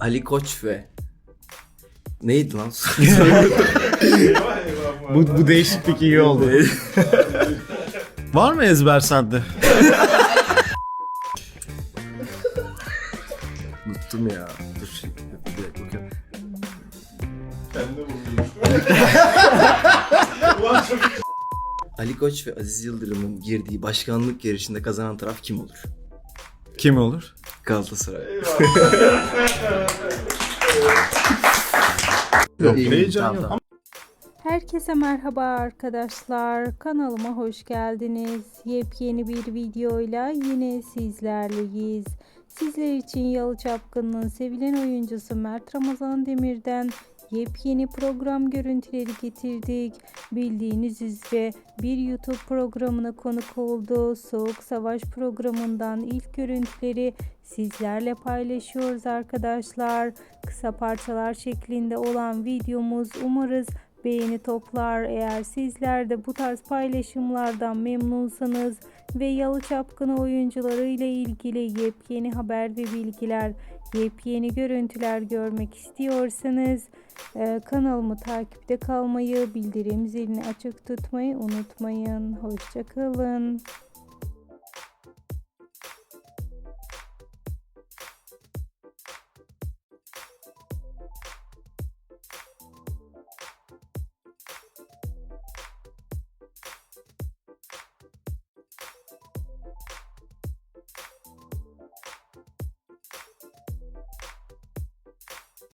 Ali Koç ve neydi lan? Bu, bu değişiklik iyi oldu. Var mı ezber sende? Unuttum ya. Dur şimdi bir dakika bakıyorum. Ali Koç ve Aziz Yıldırım'ın girdiği başkanlık yarışında kazanan taraf kim olur? Kim olur? Galatasaray. Yok İyi, heyecan tamam, yok. tamam. Herkese merhaba arkadaşlar. Kanalıma hoş geldiniz. Yepyeni bir videoyla yine sizlerleyiz. Sizler için Yalı Çapkın'ın sevilen oyuncusu Mert Ramazan Demir'den yepyeni program görüntüleri getirdik. Bildiğiniz üzere bir YouTube programına konuk oldu. Soğuk Savaş programından ilk görüntüleri sizlerle paylaşıyoruz arkadaşlar. Kısa parçalar şeklinde olan videomuz umarız beğeni toplar. Eğer sizler de bu tarz paylaşımlardan memnunsanız ve Yalı Çapkını oyuncuları ile ilgili yepyeni haber ve bilgiler, yepyeni görüntüler görmek istiyorsanız e, kanalımı takipte kalmayı, bildirim zilini açık tutmayı unutmayın. Hoşçakalın.